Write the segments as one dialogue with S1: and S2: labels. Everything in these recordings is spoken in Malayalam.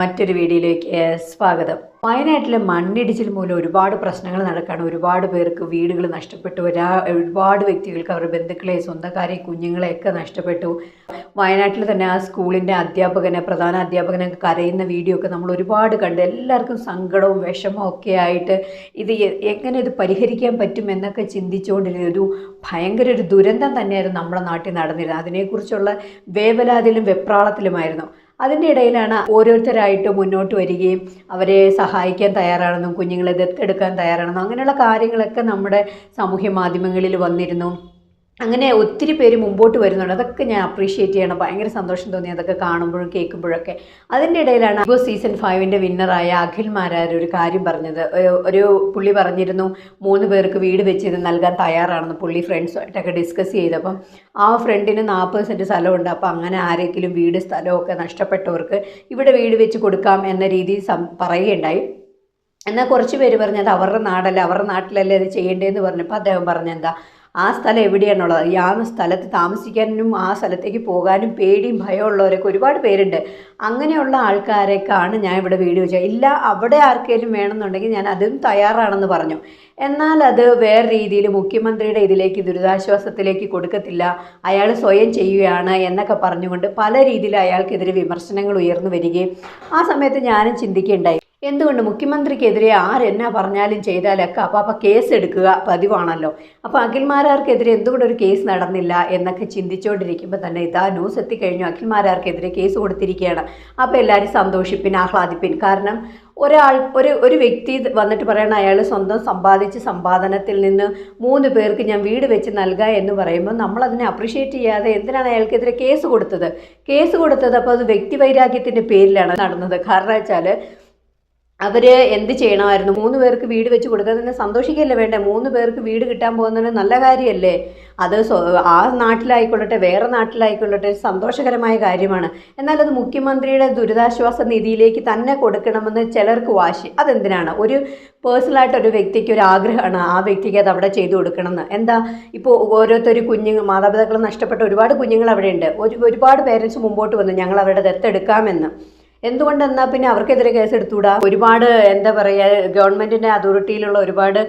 S1: മറ്റൊരു വീഡിയോയിലേക്ക് സ്വാഗതം. വയനാട്ടിലെ മണ്ണിടിച്ചിൽ മൂലം ഒരുപാട് പ്രശ്നങ്ങൾ നടക്കുകയാണ് ഒരുപാട് പേർക്ക് വീടുകൾ നഷ്ടപ്പെട്ടു. ഒരാ ഒരുപാട് വ്യക്തികൾക്ക് അവരുടെ ബന്ധുക്കളെ സ്വന്തക്കാരെ കുഞ്ഞുങ്ങളെയൊക്കെ നഷ്ടപ്പെട്ടു. വയനാട്ടിൽ തന്നെ ആ സ്കൂളിന്റെ അധ്യാപകനെ പ്രധാന അധ്യാപകനെ കരയുന്ന വീഡിയോ ഒക്കെ നമ്മൾ ഒരുപാട് കണ്ട് എല്ലാവർക്കും സങ്കടവും വിഷമവും ഒക്കെ ആയിട്ട് ഇത് എങ്ങനെ ഇത് പരിഹരിക്കാൻ പറ്റും എന്നൊക്കെ ചിന്തിച്ചുകൊണ്ടിരുന്ന ഒരു ഭയങ്കര ഒരു ദുരന്തം തന്നെയായിരുന്നു നമ്മുടെ നാട്ടിൽ നടന്നിരുന്നത്. അതിനെക്കുറിച്ചുള്ള വേവലാതിലും വെപ്രാളത്തിലുമായിരുന്നു. അതിന്റെ ഇടയിലാണ് ഓരോരുത്തരായിട്ട് മുന്നോട്ട് വരികയും അവരെ സഹായിക്കാൻ തയ്യാറാണെന്നും കുഞ്ഞുങ്ങളെ ദത്തെടുക്കാൻ തയ്യാറാണെന്നും അങ്ങനെയുള്ള കാര്യങ്ങളൊക്കെ നമ്മുടെ സാമൂഹ്യ മാധ്യമങ്ങളിൽ വന്നിരുന്നു. അങ്ങനെ ഒത്തിരി പേര് മുമ്പോട്ട് വരുന്നുണ്ട്. അതൊക്കെ ഞാൻ അപ്രീഷിയേറ്റ് ചെയ്യണം. ഭയങ്കര സന്തോഷം തോന്നി അതൊക്കെ കാണുമ്പോഴും കേൾക്കുമ്പോഴൊക്കെ. അതിന്റെ ഇടയിലാണ് ഇപ്പോൾ സീസൺ ഫൈവിന്റെ വിന്നറായ അഖിൽ മാരാർ ഒരു കാര്യം പറഞ്ഞത്. ഒരു- പുള്ളി പറഞ്ഞിരുന്നു മൂന്ന് പേർക്ക് വീട് വെച്ച് ഇത് നൽകാൻ തയ്യാറാണെന്ന് പുള്ളി ഫ്രണ്ട്സുമായിട്ടൊക്കെ ഡിസ്കസ് ചെയ്തപ്പം ആ ഫ്രണ്ടിന് നാൽപ്പത് സെന്റ് സ്ഥലമുണ്ട്. അപ്പോൾ അങ്ങനെ ആരെങ്കിലും വീട് സ്ഥലമൊക്കെ നഷ്ടപ്പെട്ടവർക്ക് ഇവിടെ വീട് വെച്ച് കൊടുക്കാം എന്ന രീതിയിൽ സം പറയുകയുണ്ടായി. എന്നാൽ കുറച്ച് പേര് പറഞ്ഞത് അവരുടെ നാടല്ല അവരുടെ നാട്ടിലല്ലേ അത് ചെയ്യേണ്ടതെന്ന് പറഞ്ഞപ്പോൾ അദ്ദേഹം പറഞ്ഞെന്താ ആ സ്ഥലം എവിടെയാണുള്ളത്? ആ സ്ഥലത്ത് താമസിക്കാനും ആ സ്ഥലത്തേക്ക് പോകാനും പേടിയും ഭയമുള്ളവരൊക്കെ ഒരുപാട് പേരുണ്ട്. അങ്ങനെയുള്ള ആൾക്കാരേക്കാണ് ഞാൻ ഇവിടെ വീഡിയോ വെച്ചത്. ഇല്ല അവിടെ ആർക്കെങ്കിലും വേണമെന്നുണ്ടെങ്കിൽ ഞാൻ അതും തയ്യാറാണെന്ന് പറഞ്ഞു. എന്നാൽ അത് വേറെ രീതിയിൽ മുഖ്യമന്ത്രിയുടെ ഇതിലേക്ക് ദുരിതാശ്വാസത്തിലേക്ക് കൊടുക്കത്തില്ല. അയാൾ സ്വയം ചെയ്യുകയാണ് എന്നൊക്കെ പറഞ്ഞുകൊണ്ട് പല രീതിയിൽ അയാൾക്കെതിരെ വിമർശനങ്ങൾ ഉയർന്നു വരികയും ആ സമയത്ത് ഞാനും ചിന്തിക്കുകയുണ്ടായി. എന്തുകൊണ്ട് മുഖ്യമന്ത്രിക്കെതിരെ ആരെന്നാ പറഞ്ഞാലും ചെയ്താലൊക്കെ അപ്പോൾ അപ്പം കേസ് എടുക്കുക പതിവാണല്ലോ. അപ്പോൾ അഖിൽമാരാർക്കെതിരെ എന്തുകൊണ്ട് ഒരു കേസ് നടന്നില്ല എന്നൊക്കെ ചിന്തിച്ചുകൊണ്ടിരിക്കുമ്പോൾ തന്നെ ഇതാ ന്യൂസ് എത്തിക്കഴിഞ്ഞു അഖിൽമാരാർക്കെതിരെ കേസ് കൊടുത്തിരിക്കുകയാണ് അപ്പോൾ എല്ലാവരും സന്തോഷിപ്പിൻ ആഹ്ലാദിപ്പിൻ. കാരണം ഒരാൾ ഒരു ഒരു വ്യക്തി വന്നിട്ട് പറയണം അയാൾ സ്വന്തം സമ്പാദിച്ച സമ്പാദനത്തിൽ നിന്ന് മൂന്ന് പേർക്ക് ഞാൻ വീട് വെച്ച് നൽകുക എന്ന് പറയുമ്പോൾ നമ്മൾ അതിനെ അപ്രിഷ്യേറ്റ് ചെയ്യാതെ എന്തിനാണ് അയാൾക്കെതിരെ കേസ് കൊടുത്തത്? കേസ് കൊടുത്തത് അപ്പോൾ അത് വ്യക്തിവൈരാഗ്യത്തിന്റെ പേരിലാണ് നടന്നത്. കാരണം വെച്ചാൽ അവർ എന്ത് ചെയ്യണമായിരുന്നു? മൂന്ന് പേർക്ക് വീട് വെച്ച് കൊടുക്കുന്നതിന് സന്തോഷിക്കല്ലേ വേണ്ടേ? മൂന്ന് പേർക്ക് വീട് കിട്ടാൻ പോകുന്നതിന് നല്ല കാര്യമല്ലേ? അത് ആ നാട്ടിലായിക്കൊള്ളട്ടെ വേറെ നാട്ടിലായിക്കൊള്ളട്ടെ സന്തോഷകരമായ കാര്യമാണ്. എന്നാൽ അത് മുഖ്യമന്ത്രിയുടെ ദുരിതാശ്വാസ നിധിയിലേക്ക് തന്നെ കൊടുക്കണമെന്ന് ചിലർക്ക് വാശി. അതെന്തിനാണ്? ഒരു പേഴ്സണലായിട്ട് ഒരു വ്യക്തിക്ക് ഒരു ആഗ്രഹമാണ് ആ വ്യക്തിക്ക് അത് അവിടെ ചെയ്തു കൊടുക്കണമെന്ന്. എന്താ? ഇപ്പോൾ ഓരോരുത്തർ കുഞ്ഞുങ്ങൾ മാതാപിതാക്കൾ നഷ്ടപ്പെട്ട ഒരുപാട് കുഞ്ഞുങ്ങൾ അവിടെയുണ്ട്. ഒരു ഒരുപാട് പേരൻസ് മുമ്പോട്ട് വന്ന്. ഞങ്ങൾ അവരുടെ ദത്തെടുക്കാമെന്ന്. എന്തുകൊണ്ടെന്നാൽ പിന്നെ അവർക്കെതിരെ കേസ് എടുത്തുകൂടാ ഒരുപാട് എന്താ പറയുക ഗവൺമെന്റിന്റെ അതോറിറ്റിയിലുള്ള ഒരുപാട്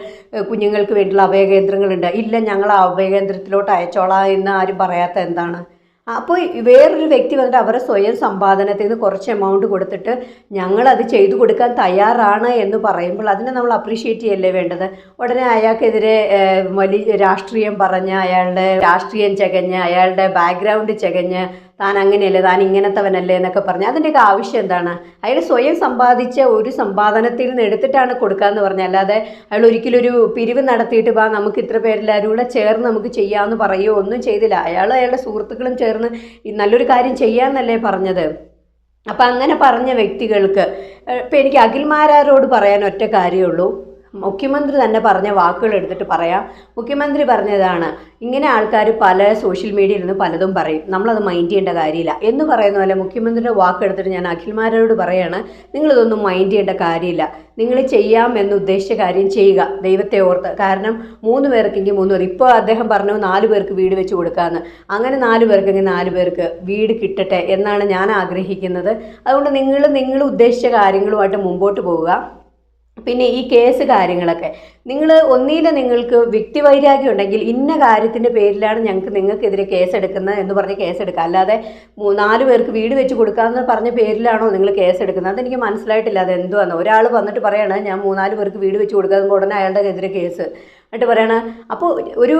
S1: കുഞ്ഞുങ്ങൾക്ക് വേണ്ടിയുള്ള അഭയകേന്ദ്രങ്ങളുണ്ട്. ഇല്ല ഞങ്ങൾ അഭയകേന്ദ്രത്തിലോട്ട് അയച്ചോളാം എന്ന് ആരും പറയാത്ത എന്താണ്? അപ്പോൾ വേറൊരു വ്യക്തി വന്നിട്ട് അവരുടെ സ്വയം സമ്പാദനത്തിൽ നിന്ന് കുറച്ച് എമൗണ്ട് കൊടുത്തിട്ട് ഞങ്ങളത് ചെയ്തു കൊടുക്കാൻ തയ്യാറാണ് എന്ന് പറയുമ്പോൾ അതിനെ നമ്മൾ അപ്രീഷിയേറ്റ് ചെയ്യല്ലേ വേണ്ടത്? ഉടനെ അയാൾക്കെതിരെ വലിയ രാഷ്ട്രീയം പറഞ്ഞ് അയാളുടെ രാഷ്ട്രീയം ചകഞ്ഞ് അയാളുടെ ബാക്ക്ഗ്രൗണ്ട് ചകഞ്ഞ് താൻ അങ്ങനെയല്ലേ താൻ ഇങ്ങനത്തവനല്ലേ എന്നൊക്കെ പറഞ്ഞ് അതിന്റെയൊക്കെ ആവശ്യം എന്താണ്? അയാൾ സ്വയം സമ്പാദിച്ച ഒരു സമ്പാദനത്തിൽ നിന്ന് എടുത്തിട്ടാണ് കൊടുക്കാന്ന് പറഞ്ഞാൽ അല്ലാതെ അയാൾ ഒരിക്കലും ഒരു പിരിവ് നടത്തിയിട്ട് വാ നമുക്ക് ഇത്ര പേരെല്ലാവരും കൂടെ ചേർന്ന് നമുക്ക് ചെയ്യാമെന്ന് പറയുകയോ ഒന്നും ചെയ്തില്ല. അയാൾ അയാളുടെ സുഹൃത്തുക്കളും ചേർന്ന് നല്ലൊരു കാര്യം ചെയ്യാമെന്നല്ലേ പറഞ്ഞത്. അപ്പം അങ്ങനെ പറഞ്ഞ വ്യക്തികൾക്ക് ഇപ്പം എനിക്ക് അഖിൽമാരാരോട് പറയാൻ ഒറ്റ കാര്യമുള്ളൂ. മുഖ്യമന്ത്രി തന്നെ പറഞ്ഞ വാക്കുകൾ എടുത്തിട്ട് പറയാം. മുഖ്യമന്ത്രി പറഞ്ഞതാണ് ഇങ്ങനെ ആൾക്കാർ പല സോഷ്യൽ മീഡിയയിൽ നിന്ന് പലതും പറയും. നമ്മളത് മൈൻഡ് ചെയ്യേണ്ട കാര്യമില്ല. എന്ന് പറയുന്ന പോലെ മുഖ്യമന്ത്രിയുടെ വാക്കെടുത്തിട്ട് ഞാൻ അഖിൽമാരോട് പറയാണ് നിങ്ങളിതൊന്നും മൈൻഡ് ചെയ്യേണ്ട കാര്യമില്ല. നിങ്ങൾ ചെയ്യാം എന്ന് ഉദ്ദേശിച്ച കാര്യം ചെയ്യുക. ദൈവത്തെ ഓർത്ത്. കാരണം മൂന്ന് പേർക്കെങ്കിൽ മൂന്ന് പേർ. ഇപ്പോൾ അദ്ദേഹം പറഞ്ഞു നാല് പേർക്ക് വീട് വെച്ച് കൊടുക്കാമെന്ന് അങ്ങനെ നാല് പേർക്കെങ്കിൽ നാല് പേർക്ക് വീട് കിട്ടട്ടെ എന്നാണ് ഞാൻ ആഗ്രഹിക്കുന്നത്. അതുകൊണ്ട് നിങ്ങൾ നിങ്ങൾ ഉദ്ദേശിച്ച കാര്യങ്ങളുമായിട്ട് മുമ്പോട്ട് പോവുക. പിന്നെ ഈ കേസ് കാര്യങ്ങളൊക്കെ. നിങ്ങൾ ഒന്നിയിൽ നിങ്ങൾക്ക് വ്യക്തിവൈരാഗ്യം ഉണ്ടെങ്കിൽ ഇന്ന കാര്യത്തിന്റെ പേരിലാണ് ഞങ്ങൾക്ക് നിങ്ങൾക്കെതിരെ കേസെടുക്കുന്നത് എന്ന് പറഞ്ഞ് കേസെടുക്കുക. അല്ലാതെ നാല് പേർക്ക് വീട് വെച്ച് കൊടുക്കാമെന്ന് പറഞ്ഞ പേരിലാണോ നിങ്ങൾ കേസെടുക്കുന്നത്? അതെനിക്ക് മനസ്സിലായിട്ടില്ല. അത് ഒരാൾ വന്നിട്ട് പറയുകയാണ് ഞാൻ മൂന്നാൽ പേർക്ക് വീട് വെച്ച് കൊടുക്കാതെ ഉടനെ അയാളുടെ എതിരെ കേസ്. എന്നിട്ട് പറയണ അപ്പോൾ ഒരു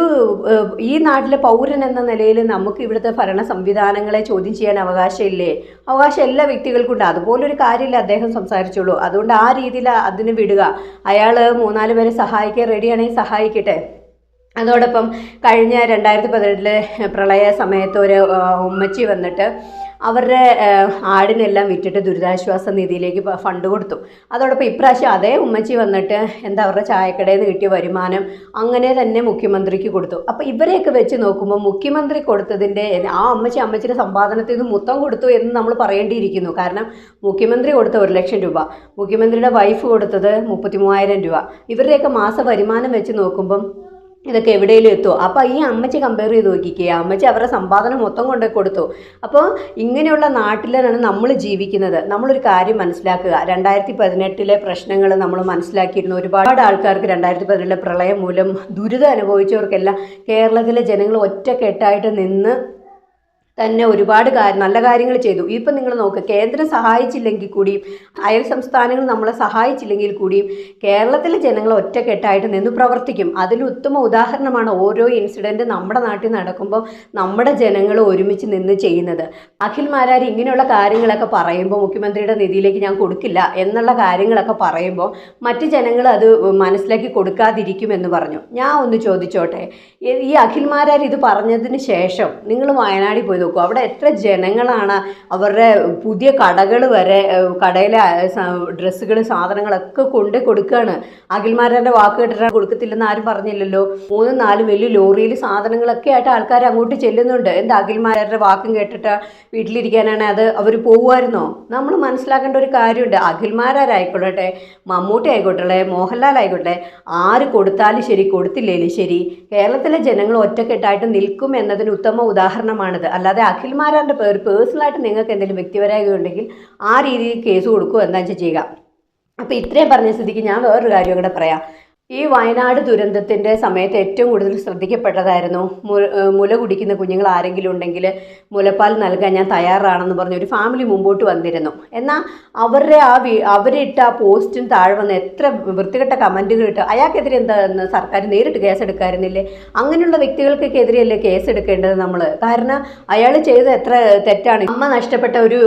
S1: ഈ നാട്ടിലെ പൗരൻ എന്ന നിലയിൽ നമുക്ക് ഇവിടുത്തെ ഭരണ സംവിധാനങ്ങളെ ചോദ്യം ചെയ്യാൻ അവകാശമില്ലേ? അവകാശം എല്ലാ വ്യക്തികൾക്കും ഉണ്ട് അതുപോലൊരു കാര്യമില്ല അദ്ദേഹം സംസാരിച്ചുള്ളൂ അതുകൊണ്ട് ആ രീതിയിൽ അതിന് വിടുക. അയാൾ മൂന്നാൽ പേരെ സഹായിക്കാൻ റെഡിയാണെങ്കിൽ സഹായിക്കട്ടെ. അതോടൊപ്പം കഴിഞ്ഞ രണ്ടായിരത്തി പതിനെട്ടിലെ പ്രളയ സമയത്ത് ഒരു ഉമ്മച്ചി വന്നിട്ട് അവരുടെ ആടിനെല്ലാം വിറ്റിട്ട് ദുരിതാശ്വാസ നിധിയിലേക്ക് ഫണ്ട് കൊടുത്തു. അതോടൊപ്പം ഇപ്രാവശ്യം അതേ ഉമ്മച്ചി വന്നിട്ട് എന്താ അവരുടെ ചായക്കടയിൽ നിന്ന് കിട്ടിയ വരുമാനം അങ്ങനെ തന്നെ മുഖ്യമന്ത്രിക്ക് കൊടുത്തു. അപ്പോൾ ഇവരെയൊക്കെ വെച്ച് നോക്കുമ്പോൾ മുഖ്യമന്ത്രി കൊടുത്തതിന്റെ ആ അമ്മച്ചി അമ്മച്ചിയുടെ സമ്പാദനത്തിൽ നിന്ന് മൊത്തം കൊടുത്തു എന്ന് നമ്മൾ പറയേണ്ടിയിരിക്കുന്നു. കാരണം മുഖ്യമന്ത്രി കൊടുത്ത ഒരു ലക്ഷം രൂപ മുഖ്യമന്ത്രിയുടെ വൈഫ് കൊടുത്തത് മുപ്പത്തി രൂപ. ഇവരുടെയൊക്കെ മാസ വരുമാനം വെച്ച് നോക്കുമ്പം
S2: ഇതൊക്കെ എവിടെയെങ്കിലും എത്തുമോ അപ്പോൾ ഈ അമ്മച്ചി കമ്പയർ ചെയ്ത് നോക്കിക്കുക അമ്മച്ചി അവരുടെ സമ്പാദനം മൊത്തം കൊണ്ട് കൊടുത്തു. അപ്പോൾ ഇങ്ങനെയുള്ള നാട്ടിലാണ് നമ്മൾ ജീവിക്കുന്നത്. നമ്മളൊരു കാര്യം മനസ്സിലാക്കുക. രണ്ടായിരത്തി പതിനെട്ടിലെ പ്രശ്നങ്ങൾ നമ്മൾ മനസ്സിലാക്കിയിരുന്നു. ഒരുപാട് ആൾക്കാർക്ക് രണ്ടായിരത്തി പതിനെട്ടിലെ പ്രളയം മൂലം ദുരിതം അനുഭവിച്ചവർക്കെല്ലാം കേരളത്തിലെ ജനങ്ങൾ ഒറ്റക്കെട്ടായിട്ട് നിന്ന് തന്നെ ഒരുപാട് കാര്യം നല്ല കാര്യങ്ങൾ ചെയ്തു. ഇപ്പം നിങ്ങൾ നോക്ക് കേന്ദ്രം സഹായിച്ചില്ലെങ്കിൽ കൂടിയും അയൽ സംസ്ഥാനങ്ങൾ നമ്മളെ സഹായിച്ചില്ലെങ്കിൽ കൂടിയും കേരളത്തിലെ ജനങ്ങൾ ഒറ്റക്കെട്ടായിട്ട് നിന്ന് പ്രവർത്തിക്കും. അതിൽ ഉത്തമ ഉദാഹരണമാണ് ഓരോ ഇൻസിഡന്റ് നമ്മുടെ നാട്ടിൽ നടക്കുമ്പോൾ നമ്മുടെ ജനങ്ങൾ ഒരുമിച്ച് നിന്ന് ചെയ്യുന്നത്. അഖിൽ മാരാർ ഇങ്ങനെയുള്ള കാര്യങ്ങളൊക്കെ പറയുമ്പോൾ മുഖ്യമന്ത്രിയുടെ നിധിയിലേക്ക് ഞാൻ കൊടുക്കില്ല എന്നുള്ള കാര്യങ്ങളൊക്കെ പറയുമ്പോൾ മറ്റ് ജനങ്ങൾ അത് മനസ്സിലാക്കി കൊടുക്കാതിരിക്കുമെന്ന് പറഞ്ഞു. ഞാൻ ഒന്ന് ചോദിച്ചോട്ടെ ഈ- ഈ അഖിൽ മാരാർ ഇത് പറഞ്ഞതിന് ശേഷം നിങ്ങൾ വയനാട്ടിൽ പോയി നോക്കൂ അവിടെ എത്ര ജനങ്ങളാണ് അവരുടെ പുതിയ കടകൾ വരെ കടയിലെ ഡ്രസ്സുകൾ സാധനങ്ങളൊക്കെ കൊണ്ട് കൊടുക്കുകയാണ്. അഖിൽമാരുടെ വാക്ക് കേട്ടിട്ടാണ് കൊടുക്കത്തില്ലെന്ന് ആരും പറഞ്ഞില്ലല്ലോ. മൂന്നും നാലും വലിയ ലോറിയിൽ സാധനങ്ങളൊക്കെ ആയിട്ട് ആൾക്കാർ അങ്ങോട്ട് ചെല്ലുന്നുണ്ട്. എന്താ അഖിൽമാരുടെ വാക്കും കേട്ടിട്ട് വീട്ടിലിരിക്കാനാണ് അത് അവർ പോകുമായിരുന്നോ നമ്മൾ മനസ്സിലാക്കേണ്ട ഒരു കാര്യമുണ്ട്. അഖിൽമാരായിക്കോട്ടെ മമ്മൂട്ടി ആയിക്കോട്ടെ മോഹൻലാൽ ആയിക്കോട്ടെ ആര് കൊടുത്താലും ശരി കൊടുത്തില്ലേലും ശരി കേരളത്തിലെ ജനങ്ങൾ ഒറ്റക്കെട്ടായിട്ട് നിൽക്കും എന്നതിന് ഉത്തമ ഉദാഹരണമാണിത്. അല്ലാതെ അഖിൽമാരാന്റെ പേര് പേഴ്സണലായിട്ട് നിങ്ങൾക്ക് എന്തെങ്കിലും വ്യക്തിപരമായി ഉണ്ടെങ്കിൽ ആ രീതിയിൽ കേസ് കൊടുക്കുക എന്താ വെച്ചാൽ ചെയ്യുക. അപ്പോൾ ഇത്രയും പറഞ്ഞ സ്ഥിതിക്ക് ഞാൻ വേറൊരു കാര്യം കൂടെ പറയാം. ഈ വയനാട് ദുരന്തത്തിന്റെ സമയത്ത് ഏറ്റവും കൂടുതൽ ശ്രദ്ധിക്കപ്പെട്ടതായിരുന്നു മുല കുടിക്കുന്ന കുഞ്ഞുങ്ങൾ ആരെങ്കിലും ഉണ്ടെങ്കിൽ മുലപ്പാൽ നൽകാൻ ഞാൻ തയ്യാറാണെന്ന് പറഞ്ഞ് ഒരു ഫാമിലി മുമ്പോട്ട് വന്നിരുന്നു. എന്നാൽ അവരുടെ ആ അവരിട്ട ആ പോസ്റ്റിന് താഴെ വന്ന് എത്ര വൃത്തികെട്ട കമന്റുകൾ ഇട്ട് അയാൾക്കെതിരെ എന്താണെന്ന് സർക്കാർ നേരിട്ട് കേസ് എടുക്കാറുന്നില്ലേ അങ്ങനെയുള്ള വ്യക്തികൾക്കൊക്കെതിരെയല്ലേ കേസ് എടുക്കേണ്ടത് നമ്മൾ കാരണം അയാൾ ചെയ്ത എത്ര തെറ്റാണ്. അമ്മ നഷ്ടപ്പെട്ട ഒരു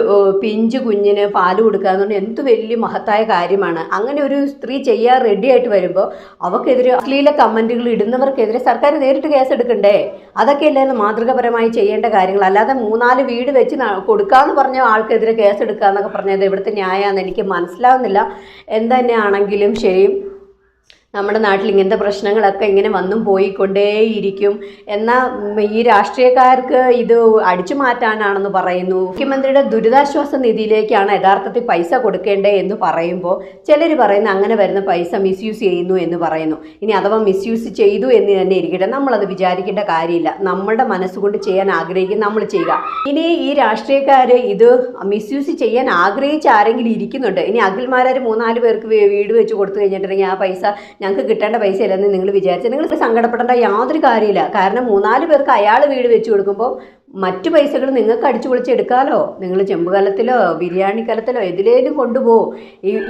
S2: പിഞ്ച് കുഞ്ഞിന് പാൽ കൊടുക്കുക എന്ന് പറഞ്ഞാൽ എന്ത് വലിയ മഹത്തായ കാര്യമാണ്. അങ്ങനെ ഒരു സ്ത്രീ ചെയ്യാൻ റെഡിയായിട്ട് വരുമ്പോൾ അവക്കെതിരെ അശ്ലീല കമന്റുകൾ ഇടുന്നവർക്കെതിരെ സർക്കാർ നേരിട്ട് കേസെടുക്കണ്ടേ? അതൊക്കെയല്ലേ മാതൃകപരമായി ചെയ്യേണ്ട കാര്യങ്ങൾ. അല്ലാതെ മൂന്നാൽ വീട് വെച്ച് കൊടുക്കാമെന്ന് പറഞ്ഞ ആൾക്കെതിരെ കേസെടുക്കുക എന്നൊക്കെ പറഞ്ഞത് ഇവിടുത്തെ ന്യായമാണെന്ന് എനിക്ക് മനസ്സിലാവുന്നില്ല. എന്തുതന്നെയാണെങ്കിലും ശരി നമ്മുടെ നാട്ടിൽ ഇങ്ങനത്തെ പ്രശ്നങ്ങളൊക്കെ ഇങ്ങനെ വന്നും പോയിക്കൊണ്ടേയിരിക്കും. എന്നാൽ ഈ രാഷ്ട്രീയക്കാർക്ക് ഇത് അടിച്ചു മാറ്റാനാണെന്ന് പറയുന്നു. മുഖ്യമന്ത്രിയുടെ ദുരിതാശ്വാസ നിധിയിലേക്കാണ് യഥാർത്ഥത്തിൽ പൈസ കൊടുക്കേണ്ടേ എന്ന് പറയുമ്പോൾ ചിലർ പറയുന്നത് അങ്ങനെ വരുന്ന പൈസ മിസ്യൂസ് ചെയ്യുന്നു എന്ന് പറയുന്നു. ഇനി അഥവാ മിസ്യൂസ് ചെയ്തു എന്ന് തന്നെ ഇരിക്കട്ടെ. നമ്മളത് വിചാരിക്കേണ്ട കാര്യമില്ല. നമ്മളുടെ മനസ്സുകൊണ്ട് ചെയ്യാൻ ആഗ്രഹിക്കും നമ്മൾ ചെയ്യുക. ഇനി ഈ രാഷ്ട്രീയക്കാർ ഇത് മിസ്യൂസ് ചെയ്യാൻ ആഗ്രഹിച്ച ആരെങ്കിലും ഇരിക്കുന്നുണ്ട്. ഇനി അഖിൽമാരാർ മൂന്നാൽ പേർക്ക് വീട് വെച്ച് കൊടുത്തു കഴിഞ്ഞിട്ടുണ്ടെങ്കിൽ ആ പൈസ ഞങ്ങൾക്ക് കിട്ടേണ്ട പൈസ ഇല്ലെന്ന് നിങ്ങൾ വിചാരിച്ചാൽ നിങ്ങൾ സങ്കടപ്പെടേണ്ട യാതൊരു കാര്യമില്ല. കാരണം മൂന്നാൽ പേർക്ക് അയാൾ വീട് വെച്ച് കൊടുക്കുമ്പോൾ മറ്റു പൈസകൾ നിങ്ങൾക്ക് അടിച്ചു പൊളിച്ച് എടുക്കാമല്ലോ നിങ്ങൾ ബിരിയാണി കലത്തിലോ എതിലേലും കൊണ്ടുപോകും.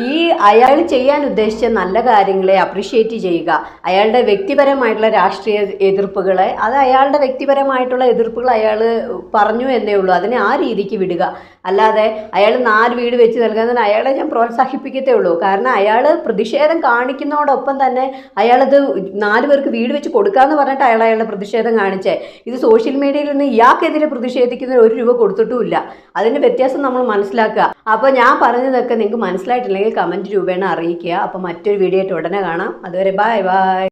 S2: ഈ അയാൾ ചെയ്യാൻ ഉദ്ദേശിച്ച നല്ല കാര്യങ്ങളെ അപ്രിഷ്യേറ്റ് ചെയ്യുക. അയാളുടെ വ്യക്തിപരമായിട്ടുള്ള രാഷ്ട്രീയ എതിർപ്പുകളെ അത് അയാളുടെ വ്യക്തിപരമായിട്ടുള്ള എതിർപ്പുകൾ അയാൾ പറഞ്ഞു എന്നേ ഉള്ളൂ. അതിനെ ആ രീതിക്ക് വിടുക. അല്ലാതെ അയാൾ നാല് വീട് വെച്ച് നൽകുന്നതിന് അയാളെ ഞാൻ പ്രോത്സാഹിപ്പിക്കത്തേ ഉള്ളൂ. കാരണം അയാൾ പ്രതിഷേധം കാണിക്കുന്നതോടൊപ്പം തന്നെ അയാളത് നാല് പേർക്ക് വീട് വെച്ച് കൊടുക്കാമെന്ന് പറഞ്ഞിട്ട് അയാൾ അയാളുടെ പ്രതിഷേധം കാണിച്ചേ. ഇത് സോഷ്യൽ മീഡിയയിൽ നിന്ന് ഇയാൾക്കെതിരെ പ്രതിഷേധിക്കുന്നതിന് ഒരു രൂപ കൊടുത്തിട്ടുമില്ല. അതിന്റെ വ്യത്യാസം നമ്മൾ മനസ്സിലാക്കുക. അപ്പോൾ ഞാൻ പറഞ്ഞതൊക്കെ നിങ്ങൾക്ക് മനസ്സിലായിട്ടില്ലെങ്കിൽ കമന്റ് രൂപേണ അറിയിക്കുക. അപ്പോൾ മറ്റൊരു വീഡിയോ ആയിട്ട് ഉടനെ കാണാം. അതുവരെ ബൈ ബൈ.